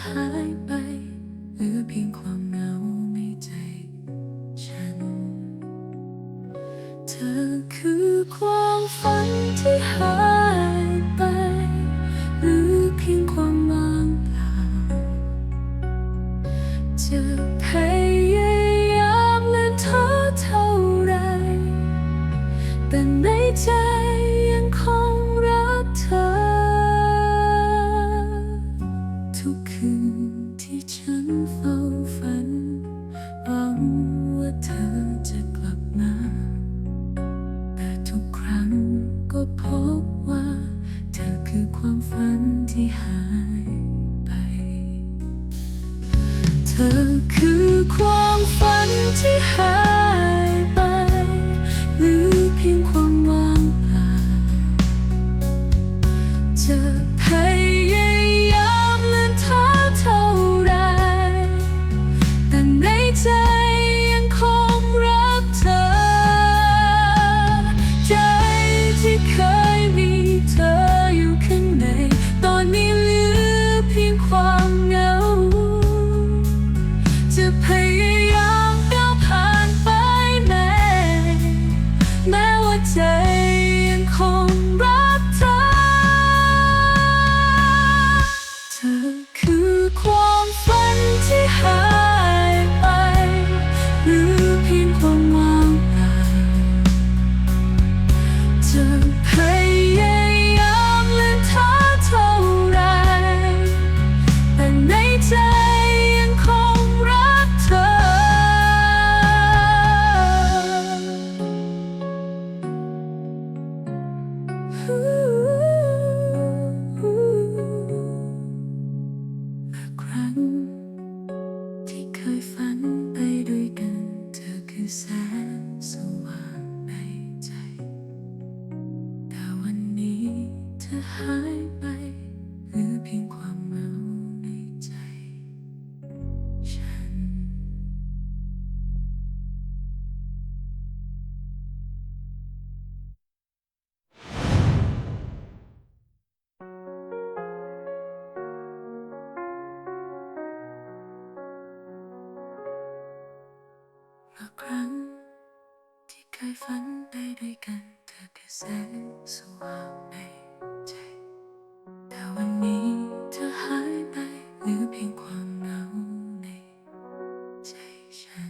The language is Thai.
หายไปหลือเพียงความเหงาในใจฉัน เธอคือความฝันที่หายไป หรือเพียงความว่างเปล่าจะพยายามเลือนเธอเท่าไร แต่ในใจ ความฝันที่หายไป เธอคือความฝันที่หายไป หรือเพียงความว่างเปล่าจะพย จ หายไปหลือเพียงความเหงาในใจ ฉัน เมื่อครั้งที่เคยฝันไปด้วยกันเธอคือแสงสว่างใน Shine.